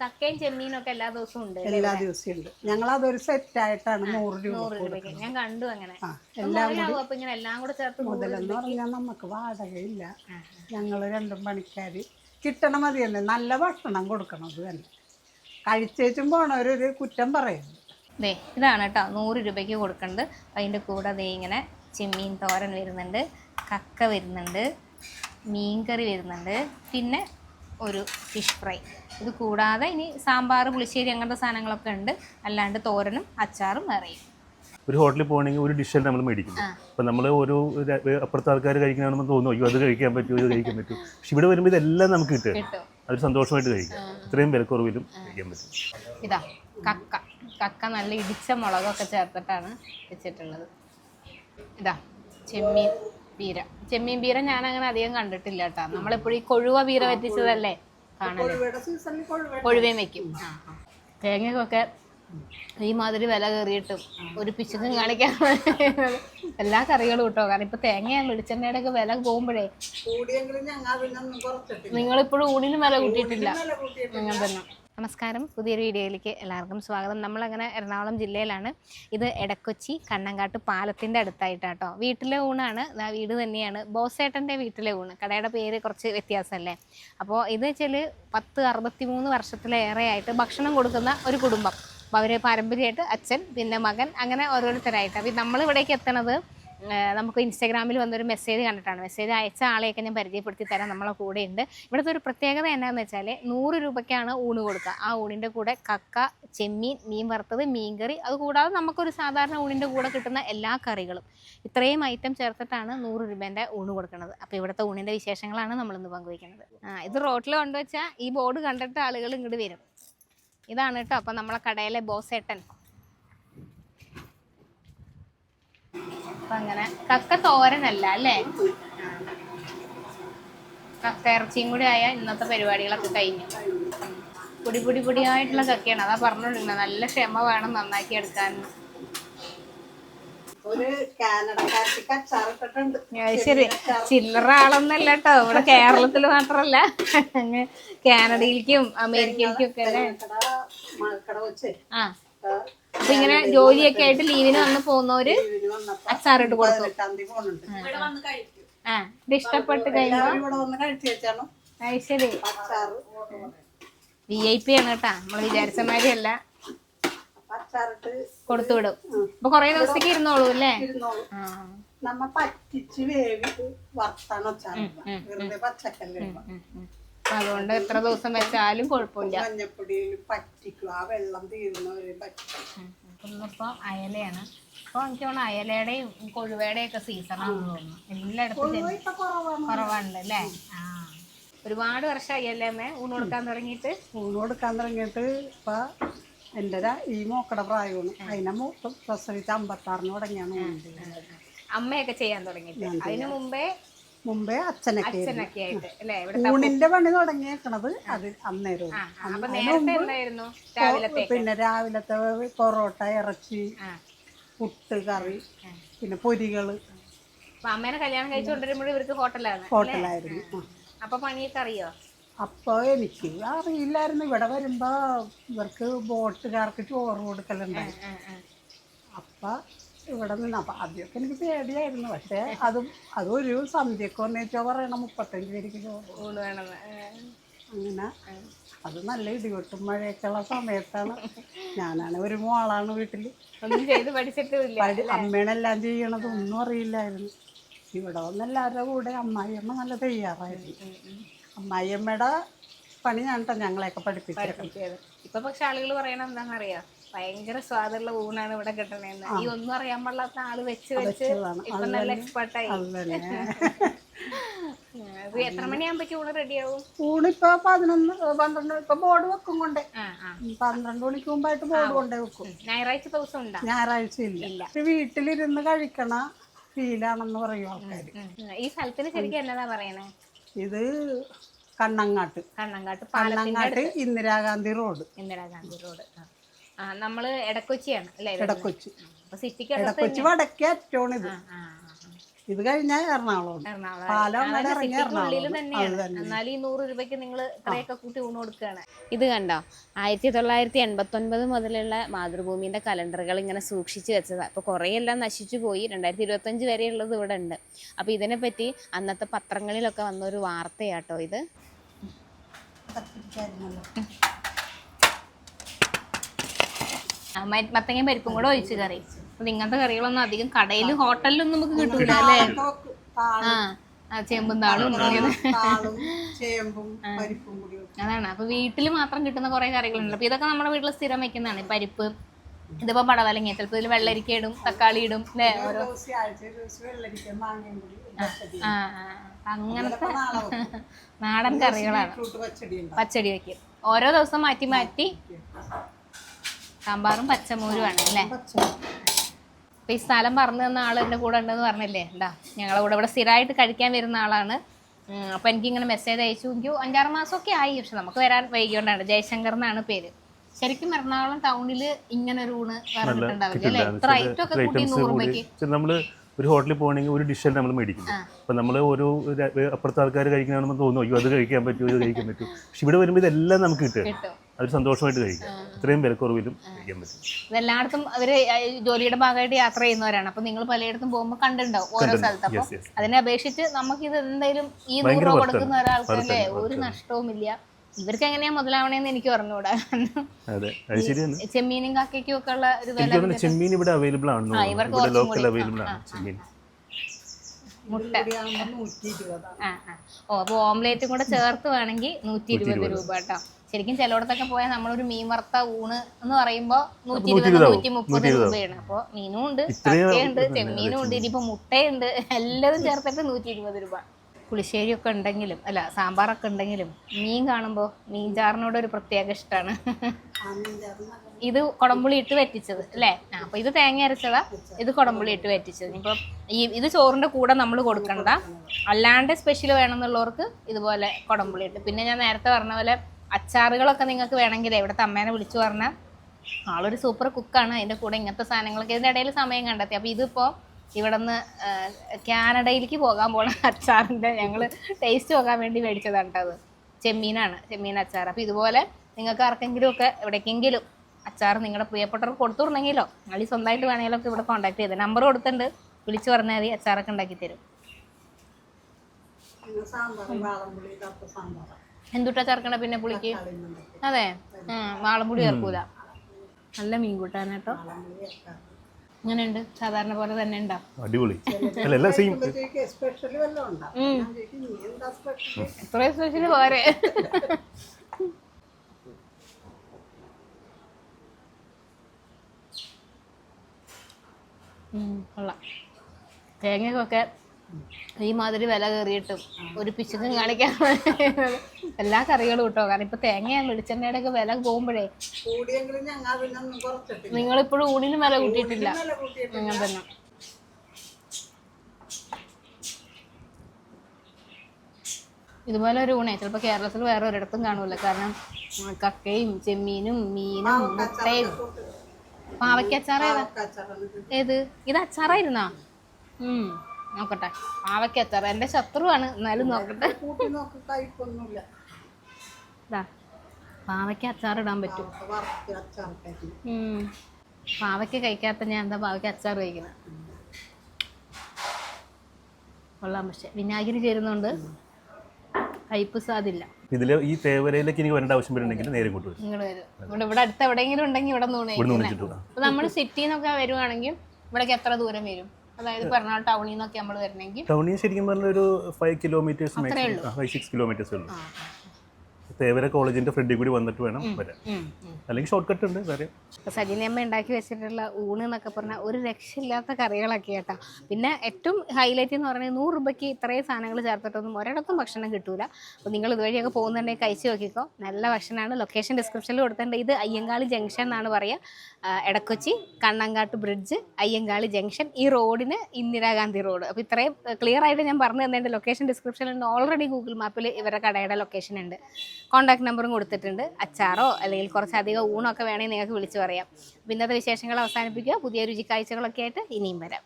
കക്കയും ചെമ്മീനും ഒക്കെ എല്ലാ ദിവസവും ഉണ്ട് എല്ലാ ദിവസവും ഉണ്ട്. ഞങ്ങൾ അതൊരു സെറ്റ് ആയിട്ടാണ് നൂറ് രൂപ നൂറ് രൂപയ്ക്ക്. ഞാൻ കണ്ടു അങ്ങനെ. മുതലാവും അപ്പൊ ഇങ്ങനെ എല്ലാം കൂടെ ചേർത്ത് മുതലെന്ന് പറഞ്ഞാൽ നമുക്ക് വാടകയില്ല. ഞങ്ങൾ രണ്ടും പണിക്കാർ കിട്ടണ മതിയല്ലേ നല്ല ഭക്ഷണം കൊടുക്കണം അത് തന്നെ. കഴിച്ചേച്ചും പോണവരൊരു കുറ്റം പറയുന്നു ദേ ഇതാണ് കേട്ടോ. നൂറ് രൂപയ്ക്ക് കൊടുക്കുന്നത് അതിന്റെ കൂടെ ദേ ഇങ്ങനെ ചെമ്മീൻ തോരൻ വരുന്നുണ്ട് കക്ക വരുന്നുണ്ട് മീൻകറി വരുന്നുണ്ട്. പിന്നെ ഒരു ഫിഷ് ഫ്രൈ ഇത് കൂടാതെ ഇനി സാമ്പാർ പുളിശ്ശേരി അങ്ങനത്തെ സാധനങ്ങളൊക്കെ ഉണ്ട്. അല്ലാണ്ട് തോരനും അച്ചാറും വേറെയും ഒരു ഹോട്ടലിൽ പോകണമെങ്കിൽ ഒരു ഡിഷ് നമ്മൾ മേടിക്കും അപ്പം നമ്മൾ ഒരു അപ്പുറത്തെ ആൾക്കാർ കഴിക്കണമെന്ന് തോന്നുന്നു. അയ്യോ അത് കഴിക്കാൻ പറ്റുമോ ഇത് കഴിക്കാൻ പറ്റും. പക്ഷെ ഇവിടെ വരുമ്പോൾ ഇതെല്ലാം നമുക്ക് കിട്ടും. കിട്ടും. അതൊരു സന്തോഷമായിട്ട് കഴിക്കാം. ഇത്രയും വിലക്കുറവിലും കഴിക്കാൻ പറ്റും. ഇതാ കക്ക. കക്ക നല്ല ഇടിച്ച മുളകൊക്കെ ചേർത്തിട്ടാണ് വെച്ചിട്ടുള്ളത്. ഇതാ ചെമ്മീൻ. ബീര ചെമ്മീൻ ബീര ഞാൻ അങ്ങനെ അധികം കണ്ടിട്ടില്ല കേട്ടോ നമ്മളെപ്പോഴും ഈ കൊഴുവ ബീര വറ്റിച്ചതല്ലേ കൊഴുവേം. കൊഴുവയും വെക്കും. തേങ്ങക്കൊക്കെ ഈ മാതിരി വില കയറിയിട്ടും ഒരു പിശുക്കും കാണിക്കാൻ എല്ലാ കറികളും കിട്ടോ കാരണം ഇപ്പൊ തേങ്ങ വെളിച്ചെണ്ണയുടെ ഒക്കെ വില പോകുമ്പോഴേ നിങ്ങളിപ്പോഴും ഊണിനും വില കൂട്ടിയിട്ടില്ല. അങ്ങനെ തന്നെ നമസ്കാരം. പുതിയൊരു വീഡിയോയിലേക്ക് എല്ലാവർക്കും സ്വാഗതം. നമ്മളങ്ങനെ എറണാകുളം ജില്ലയിലാണ്. ഇത് എടക്കൊച്ചി കണ്ണങ്കാട്ട് പാലത്തിന്റെ അടുത്തായിട്ടാട്ടോ. വീട്ടിലെ ഊണാണ്. വീട് തന്നെയാണ്. ബോസേട്ടന്റെ വീട്ടിലെ ഊണ്. കടയുടെ പേര് കുറച്ച് വ്യത്യാസമല്ലേ? അപ്പോൾ ഇത് വെച്ചാൽ പത്ത് അറുപത്തി മൂന്ന് വർഷത്തിലേറെയായിട്ട് ഭക്ഷണം കൊടുക്കുന്ന ഒരു കുടുംബം. അപ്പോൾ അവർ പാരമ്പര്യമായിട്ട് അച്ഛൻ പിന്നെ മകൻ അങ്ങനെ ഓരോരുത്തരായിട്ട്. അപ്പോൾ നമ്മളിവിടേക്ക് എത്തണത് നമുക്ക് ഇൻസ്റ്റാഗ്രാമിൽ വന്നൊരു മെസ്സേജ് കണ്ടിട്ടാണ്. മെസ്സേജ് അയച്ച ആളെയൊക്കെ ഞാൻ പരിചയപ്പെടുത്തി തരാം. നമ്മളെ കൂടെ ഉണ്ട് ഇവിടുത്തെ ഒരു പ്രത്യേകത എന്നാന്ന് വെച്ചാൽ നൂറ് രൂപയ്ക്കാണ് ഊണ് കൊടുക്കുക. ആ ഊണിന്റെ കൂടെ കക്ക ചെമ്മീൻ മീൻ വറുത്തത് മീൻകറി അത് കൂടാതെ നമുക്കൊരു സാധാരണ ഊണിന്റെ കൂടെ കിട്ടുന്ന എല്ലാ കറികളും. ഇത്രയും ഐറ്റം ചേർത്തിട്ടാണ് നൂറ് രൂപേന്റെ ഊണ് കൊടുക്കുന്നത്. അപ്പോൾ ഇവിടുത്തെ ഊണിന്റെ വിശേഷങ്ങളാണ് നമ്മളിന്ന് പങ്കുവയ്ക്കുന്നത്. ഇത് റോട്ടിൽ കൊണ്ടുവച്ചാൽ ഈ ബോർഡ് കണ്ടിട്ട് ആളുകൾ ഇങ്ങോട്ട് വരും. ഇതാണ് കേട്ടോ. അപ്പം നമ്മളെ കടയിലെ ബോസേട്ടൻ അപ്പൊ അങ്ങനെ കക്ക തോരനല്ല അല്ലേ? കക്ക ഇറച്ചിയും കൂടി ആയ ഇന്നത്തെ പരിപാടികളൊക്കെ കഴിഞ്ഞു. പൊടി പൊടി പൊടിയായിട്ടുള്ള കക്കയാണ്. അതാ പറഞ്ഞോണ്ടിരുന്നത് നല്ല ക്ഷമ വേണം നന്നാക്കി എടുക്കാൻ. ശരി. ചില്ലറ ആളൊന്നല്ല കേട്ടോ. ഇവിടെ കേരളത്തിൽ മാത്രല്ല. അങ്ങ് കാനഡയിലേക്കും അമേരിക്കയിലേക്കും ഒക്കെ അല്ലേ? ആ. അപ്പൊ ഇങ്ങനെ ജോലിയൊക്കെ ആയിട്ട് ലീവിന് വന്ന് പോകുന്നവര് അച്ചാർ ഇട്ട് കൊടുക്കും ആ ഇത് ഇഷ്ടപ്പെട്ട് കഴിയുമ്പോ ശരി. വി ഐ പി ആണ് കേട്ടാ. നമ്മൾ വിചാരിച്ചമാരിയല്ല അല്ല കൊടുത്തു വിടും. അപ്പൊ കൊറേ ദിവസത്തേക്ക് ഇരുന്നോളൂ അല്ലേ? നമ്മ പറ്റിച്ച് വേവിട്ട് വറുത്താണ് വെറുതെ പച്ചക്കല്ലേ അതുകൊണ്ട് എത്ര ദിവസം വെച്ചാലും കുഴപ്പമില്ല. മഞ്ഞപ്പൊടിയിൽ പറ്റിക്കും. ആ വെള്ളം തീരുന്നവരെ പറ്റിക്കും. ഇന്നിപ്പോ അയലയാണ്. അപ്പൊ എനിക്ക് തോന്നുന്നു അയലയുടെയും കൊഴുവയുടെയും ഒക്കെ സീസണാണെന്ന് തോന്നുന്നു. എല്ലായിടത്തും ചെമ്മീൻ കുറവാണ്. കുറവുണ്ട് അല്ലേ? ആ. ഒരുപാട് വർഷമായി അല്ലേ അമ്മേ ഊണ് കൊടുക്കാൻ തുടങ്ങിയിട്ട്? ഊണ് കൊടുക്കാൻ തുടങ്ങിയിട്ട് ഇപ്പൊ എന്റെ ഈ മോക്കട പ്രായമാണ്. അതിനെ പ്രസവിച്ച് അമ്പത്താറിന് തുടങ്ങിയാണ് ഊണ് അമ്മയൊക്കെ ചെയ്യാൻ തുടങ്ങിയിട്ട്. അതിനു മുമ്പേ മുമ്പേ അച്ഛനൊക്കെ. ആയിട്ട് അല്ലേ? ഊണിന്റെ പണി തുടങ്ങിയേക്കണത് അത് അന്നേരം. പിന്നെ രാവിലത്തെ പൊറോട്ട ഇറച്ചി പുട്ട് കറി പിന്നെ പൊരികൾ. അമ്മേനെ കല്യാണം കഴിച്ചു കൊണ്ടുവരുമ്പോഴും ഇവർക്ക് ഹോട്ടലാണ് ഹോട്ടലായിരുന്നു. അപ്പൊ പണിയൊക്കെ അറിയോ? അപ്പോൾ എനിക്ക് അറിയില്ലായിരുന്നു. ഇവിടെ വരുമ്പോ ഇവർക്ക് ബോട്ടുകാർക്ക് ചോറ് കൊടുക്കലുണ്ടായി. അപ്പം ഇവിടെ നിന്ന് അപ്പം ആദ്യമൊക്കെ എനിക്ക് പേടിയായിരുന്നു. പക്ഷേ അതും അതൊരു സന്ധ്യക്ക് ഒന്നേച്ചോ പറയണം. മുപ്പത്തഞ്ച് പേർക്ക് ചോറ് വേണമെന്ന് അങ്ങനെ അത് നല്ല ഇടിവെട്ടും മഴയൊക്കെ ഉള്ള സമയത്താണ്. ഞാനാണ് ഒരു മോളാണ് വീട്ടിൽ ഒന്നും ചെയ്ത് പഠിച്ചിട്ടില്ല അമ്മേണെല്ലാം ചെയ്യണത് ഒന്നും അറിയില്ലായിരുന്നു. ഇവിടെ വന്ന് എല്ലാവരുടെ കൂടെ അമ്മായിയമ്മ നല്ല തയ്യാറായിരുന്നു. അമ്മായിയമ്മയുടെ പണി ഞാൻ ഞങ്ങളെയൊക്കെ പഠിപ്പിച്ചത് പഠിപ്പിച്ചത് ഇപ്പൊ പക്ഷെ ആളുകൾ പറയണ എന്താണെന്നറിയോ? ഭയങ്കര സ്വാദുള്ള ഊണാണ് ഇവിടെ കിട്ടണേന്ന് ഈ ഒന്നും അറിയാൻ പാടില്ലാത്ത ആൾ വെച്ച് വെച്ച് ഇപ്പൊ നല്ല എക്സ്പെർട്ടായി എത്ര മണിയാകുമ്പോഴേക്കും ഊണ് റെഡിയാവും ഊണിപ്പോ പതിനൊന്ന് പന്ത്രണ്ട് ഇപ്പൊ ബോർഡ് വെക്കും കൊണ്ട്. പന്ത്രണ്ട് മണിക്ക് മുമ്പായിട്ട് ബോർഡ് കൊണ്ടേ വെക്കും. ഞായറാഴ്ച ദിവസം ഉണ്ടോ? ഞായറാഴ്ച ഇല്ല. വീട്ടിലിരുന്ന് കഴിക്കണ ഫീലാണെന്ന് പറയും ആൾക്കാർ ഈ സ്ഥലത്തിന് ശരിക്കും എന്നതാ പറയണേ? ഇത് കണ്ണങ്ങാട്ട്. കണ്ണങ്ങാട്ട് കണ്ണങ്ങാട്ട് ഇന്ദിരാഗാന്ധി റോഡ്. ഇന്ദിരാഗാന്ധി റോഡ് നമ്മൾ വരുന്നത്? ഇടക്കൊച്ചി ഇടക്കൊച്ചി വടക്കേ അറ്റോണിത് ഇത്. കഴിഞ്ഞാൽ എറണാകുളം. എന്നാലും ഈ നൂറ് രൂപയ്ക്ക് നിങ്ങൾ ഇത്രയൊക്കെ കൂട്ടി ഊണ് കൊടുക്കുകയാണ്. ഇത് കണ്ടോ? ആയിരത്തി തൊള്ളായിരത്തി എൺപത്തി ഒൻപത് മുതലുള്ള മാതൃഭൂമിന്റെ കലണ്ടറുകൾ ഇങ്ങനെ സൂക്ഷിച്ചു വെച്ചതാ. അപ്പൊ കുറേ എല്ലാം നശിച്ചു പോയി. രണ്ടായിരത്തി വരെ ഉള്ളത് ഇവിടെ ഉണ്ട്. അപ്പൊ ഇതിനെ പറ്റി അന്നത്തെ പത്രങ്ങളിലൊക്കെ വന്ന ഒരു വാർത്തയാട്ടോ ഇത്. മത്തങ്ങ പരിപ്പും കൂടെ ഒഴിച്ച് കറി. അപ്പൊ ഇങ്ങനത്തെ കറികളൊന്നും അധികം കടയിൽ ഹോട്ടലിലൊന്നും നമുക്ക് കിട്ടൂല അല്ലേ? ആ ചേമ്പും താളും. അതാണ്. അപ്പൊ വീട്ടിൽ മാത്രം കിട്ടുന്ന കുറെ കറികളുണ്ട്. അപ്പൊ ഇതൊക്കെ നമ്മുടെ വീട്ടിൽ സ്ഥിരം വെക്കുന്നതാണ്. പരിപ്പ് ഇതിപ്പോ പടവലങ്ങ ചിലപ്പോ ഇതിൽ വെള്ളരിക്ക ഇടും തക്കാളി ഇടും അല്ലേ? അങ്ങനത്തെ. നാടൻ കറികളാണ്. പച്ചടി വെക്കും. ഓരോ ദിവസം മാറ്റി മാറ്റി സാമ്പാറും പച്ചമോരുമാണ് അല്ലേ? പച്ചടി അപ്പൊ ഈ സ്ഥലം പറഞ്ഞു തന്ന ആൾ എന്റെ കൂടെ ഉണ്ടെന്ന് പറഞ്ഞില്ലേ? എന്താ ഞങ്ങളെ കൂടെ ഇവിടെ സ്ഥിരമായിട്ട് കഴിക്കാൻ വരുന്ന ആളാണ്. അപ്പൊ എനിക്ക് ഇങ്ങനെ മെസ്സേജ് അയച്ചു. എനിക്ക് അഞ്ചാറ് മാസമൊക്കെ ആയി പക്ഷെ നമുക്ക് വരാൻ വൈകിയോണ്ടാണ്. ജയശങ്കർ എന്നാണ് പേര്. ശരിക്കും എറണാകുളം ടൗണിൽ ഇങ്ങനെ ഒരു ഊണ് പറഞ്ഞിട്ടുണ്ടാവില്ല അല്ലേ? റേറ്റ് ഒക്കെ കൂട്ടി. നൂറ് രൂപയ്ക്ക് നമ്മൾ ഒരു ഹോട്ടലിൽ പോകണമെങ്കിൽ ഒരു ഡിഷല്ലേ നമ്മൾ മേടിക്കും അപ്പം നമ്മൾ ഒരു അപ്പുറത്തെ ആൾക്കാർ കഴിക്കണമെന്ന് തോന്നുന്നു. അയ്യോ അത് കഴിക്കാൻ പറ്റുമോ ഇത് കഴിക്കാൻ പറ്റും. പക്ഷെ ഇവിടെ വരുമ്പോൾ ഇതെല്ലാം നമുക്ക് കിട്ടും. അത് സന്തോഷമായിട്ട് കഴിക്കാം. ഇത്രയും വിലക്കുറവിലും കഴിക്കാൻ പറ്റും. ഇതെല്ലായിടത്തും അവർ ജോലിയുടെ ഭാഗമായിട്ട് യാത്ര ചെയ്യുന്നവരാണ്. അപ്പൊ നിങ്ങൾ പലയിടത്തും പോകുമ്പോൾ കണ്ടിട്ടുണ്ടാവും ഓരോ സ്ഥലത്ത്. അപ്പൊ അതിനെ അപേക്ഷിച്ച് നമുക്ക് ഇത് എന്തായാലും ഈ നൂറ് രൂപ കൊടുക്കുന്ന. ഒരാൾക്കല്ലേ ഒരു നഷ്ടവും ഇല്ല ഇവർക്ക് എങ്ങനെയാ മുതലാവണേന്ന് എനിക്ക് പറഞ്ഞുകൂടാ ചെമ്മീനും കാക്കയ്ക്കും ഒക്കെ ഉള്ള ഒരു വില ചെമ്മീൻ ഇവിടെ അവൈലബിൾ ആണ് ഇവിടെ ലോക്കൽ അവൈലബിൾ ആണ് ചെമ്മീൻ. മുട്ട. ഓ അപ്പോൾ ഓംലേറ്റും കൂടെ ചേർത്ത് വേണമെങ്കിൽ നൂറ്റി ഇരുപത്. രൂപ കേട്ടോ. ശരിക്കും ചിലയിടത്തൊക്കെ പോയാൽ നമ്മളൊരു മീൻ വറുത്ത ഊണ് എന്ന് പറയുമ്പോൾ നൂറ്റി ഇരുപത്. നൂറ്റി മുപ്പത് രൂപയാണ്. അപ്പോൾ മീനും ഉണ്ട് ചക്കയുണ്ട് കക്കയുണ്ട് ചെമ്മീനും ഉണ്ട് ഇനിയിപ്പോൾ മുട്ടയുണ്ട്. എല്ലാതും ചേർത്തിട്ട് നൂറ്റി ഇരുപത് രൂപ. പുളിശ്ശേരി ഒക്കെ ഉണ്ടെങ്കിലും അല്ല സാമ്പാറൊക്കെ ഉണ്ടെങ്കിലും മീൻ കാണുമ്പോൾ മീൻ ചാറിനോട് ഒരു പ്രത്യേക ഇഷ്ടമാണ് ഇത് കുടംപുളി ഇട്ട് വറ്റിച്ചത് അല്ലേ? ആ അപ്പൊ ഇത് തേങ്ങ അരച്ചതാ. ഇത് കുടംപുളി ഇട്ട് വറ്റിച്ചത്. ഇപ്പൊ ഈ ഇത് ചോറിന്റെ കൂടെ നമ്മൾ കൊടുക്കണ്ട. അല്ലാണ്ട് സ്പെഷ്യൽ വേണമെന്നുള്ളവർക്ക് ഇതുപോലെ കുടംപുളി ഇട്ട്. പിന്നെ ഞാൻ നേരത്തെ പറഞ്ഞ പോലെ അച്ചാറുകളൊക്കെ നിങ്ങൾക്ക് വേണമെങ്കിൽ ഇവിടുത്തെ അമ്മേനെ വിളിച്ചു പറഞ്ഞാൽ ആളൊരു സൂപ്പർ കുക്കാണ് അതിന്റെ കൂടെ ഇങ്ങനത്തെ സാധനങ്ങളൊക്കെ ഇതിന്റെ ഇടയിൽ സമയം കണ്ടെത്തി. അപ്പോൾ ഇതിപ്പോൾ ഇവിടെ നിന്ന് കാനഡയിലേക്ക് പോകാൻ പോണ അച്ചാറിന്റെ ഞങ്ങൾ ടേസ്റ്റ് പോകാൻ വേണ്ടി മേടിച്ചതാണ് കേട്ടോ ചെമ്മീനാണ് ചെമ്മീൻ അച്ചാർ അപ്പോൾ ഇതുപോലെ നിങ്ങൾക്ക് ആർക്കെങ്കിലും ഒക്കെ എവിടേക്കെങ്കിലും അച്ചാർ നിങ്ങളുടെ പ്രിയപ്പെട്ടവർക്ക് കൊടുത്തു വിടണമെങ്കിലോ അല്ലെങ്കിൽ സ്വന്തമായിട്ട് വേണമെങ്കിലും ഒക്കെ ഇവിടെ കോൺടാക്ട് ചെയ്ത്. നമ്പർ കൊടുത്തിട്ടുണ്ട്. വിളിച്ചു പറഞ്ഞാൽ മതി അച്ചാറൊക്കെ ഉണ്ടാക്കി തരും. സാമ്പാർ വാളംപുളി കപ്പ സാമ്പാർ എന്തുട്ടാ ചേർക്കണ പിന്നെ പുളിക്ക്? അതെ. വാളംപുളി ചേർക്കൂല. നല്ല മീൻ കൂട്ടാനാട്ടോ കേട്ടോ ചേർക്കാം ഇങ്ങനെയുണ്ട്. സാധാരണ പോലെ തന്നെ ഉണ്ടോ. അടിപൊളി. അല്ല എല്ലാം സെയിം സ്പെഷ്യൽ വല്ലതും ഉണ്ടാവും സ്പെഷ്യൽ ഇത്രയും സ്പെഷ്യൽ പോരെ. കൊള്ളാം. തേങ്ങക്കൊക്കെ ഈ മാതിരി വില കയറിയിട്ടും ഒരു പിശുക്കും കാണിക്കാൻ എല്ലാ കറികളും കിട്ടോ കാരണം ഇപ്പൊ തേങ്ങയാണ് വെളിച്ചെണ്ണയുടെ ഒക്കെ വില പോകുമ്പോഴേ കുറച്ചിട്ടില്ല. നിങ്ങളിപ്പോഴും ഊണിനും വില കൂട്ടിയിട്ടില്ല. നിങ്ങൾ തന്നെ ഇതുപോലെ ഒരു ഊണേ. ചിലപ്പോൾ കേരളത്തിൽ വേറെ ഒരിടത്തും കാണൂല. കാരണം കക്കയും ചെമ്മീനും മീനും മുട്ടയും പാവയ്ക്കച്ചാറേതാ കച്ചറ ഏത്? ഇത് അച്ചാറായിരുന്നാ? ഉം. നോക്കട്ടെ. പാവയ്ക്കച്ചാർ എന്റെ ശത്രുവാണ്. എന്നാലും നോക്കട്ടെ. ഇതാ പാവയ്ക്ക അച്ചാർ ഇടാൻ പറ്റും. പാവയ്ക്ക്. പാവയ്ക്ക കഴിക്കാത്ത ഞാൻ എന്താ പാവയ്ക്ക അച്ചാർ കഴിക്കുന്നത്? കൊള്ളാം പക്ഷെ. വിനാഗിരി ചേരുന്നുണ്ട്. കയ്പ് സാധില്ല ഇതിൽ ഈ തേവരയിലേക്ക് എനിക്ക് വരേണ്ട ആവശ്യം വരുന്നുണ്ടെങ്കിൽ നേരെ ഇങ്ങോട്ട് വരും. ഇങ്ങോട്ട് വരും. ഇവിടെ ഇവിടെ അടുത്ത് എവിടെയെങ്കിലും ഉണ്ടെങ്കിൽ ഇവിടെ വിളിച്ചിട്ട് നമ്മൾ സിറ്റിന്നൊക്കെ വരുവാണെങ്കിൽ ഇവിടേക്ക് എത്ര ദൂരം വരും? അതായത് എറണാകുളം ടൗണിൽ നിന്നൊക്കെ നമ്മൾ വരണമെങ്കിൽ ടൗണിൽ ശരിക്കും പറഞ്ഞാൽ ഒരു five kilometres five six kilometres ഉള്ളൂ. തേവര കോളേജിന്റെ ഫ്രണ്ടിൽ കൂടി വന്നിട്ട് വേണം വരാൻ. അല്ലെങ്കിൽ ഷോർട്ട് കട്ട് ഉണ്ട് വേറെ സജിനിയമ്മ ഉണ്ടാക്കി വെച്ചിട്ടുള്ള ഊണ് എന്നൊക്കെ പറഞ്ഞാൽ ഒരു രക്ഷയില്ലാത്ത കറികളൊക്കെ കേട്ടോ. പിന്നെ ഏറ്റവും ഹൈലൈറ്റ് എന്ന് പറഞ്ഞാൽ നൂറ് രൂപയ്ക്ക് ഇത്രയും സാധനങ്ങൾ ചേർത്തിട്ടൊന്നും ഒരിടത്തും ഭക്ഷണം കിട്ടൂല. അപ്പോൾ നിങ്ങൾ ഇതുവഴിയൊക്കെ പോകുന്നുണ്ടെങ്കിൽ കഴിച്ച് നോക്കിക്കോ. നല്ല ഭക്ഷണമാണ്. ലൊക്കേഷൻ ഡിസ്ക്രിപ്ഷനിൽ കൊടുത്തിട്ടുണ്ട്. ഇത് അയ്യങ്കാളി ജംഗ്ഷൻ എന്നാണ് പറയുക എടക്കൊച്ചി കണ്ണങ്കാട്ട് ബ്രിഡ്ജ് അയ്യങ്കാളി ജംഗ്ഷൻ ഈ റോഡിന് ഇന്ദിരാഗാന്ധി റോഡ്. അപ്പോൾ ഇത്രയും ക്ലിയർ ആയിട്ട് ഞാൻ പറഞ്ഞു തന്നെ ലൊക്കേഷൻ ഡിസ്ക്രിപ്ഷനിൽ ഓൾറെഡി ഗൂഗിൾ മാപ്പിൽ ഇവരുടെ കടയുടെ ലൊക്കേഷൻ ഉണ്ട്. കോൺടാക്ട് നമ്പറും കൊടുത്തിട്ടുണ്ട്. അച്ചാറോ അല്ലെങ്കിൽ കുറച്ചധികം ഊണൊക്കെ വേണമെങ്കിൽ നിങ്ങൾക്ക് വിളിച്ച് പറയാം. അപ്പോൾ ഇന്നത്തെ വിശേഷങ്ങൾ അവസാനിപ്പിക്കുക. പുതിയ രുചിക്കാഴ്ചകളൊക്കെ ആയിട്ട് ഇനിയും വരാം.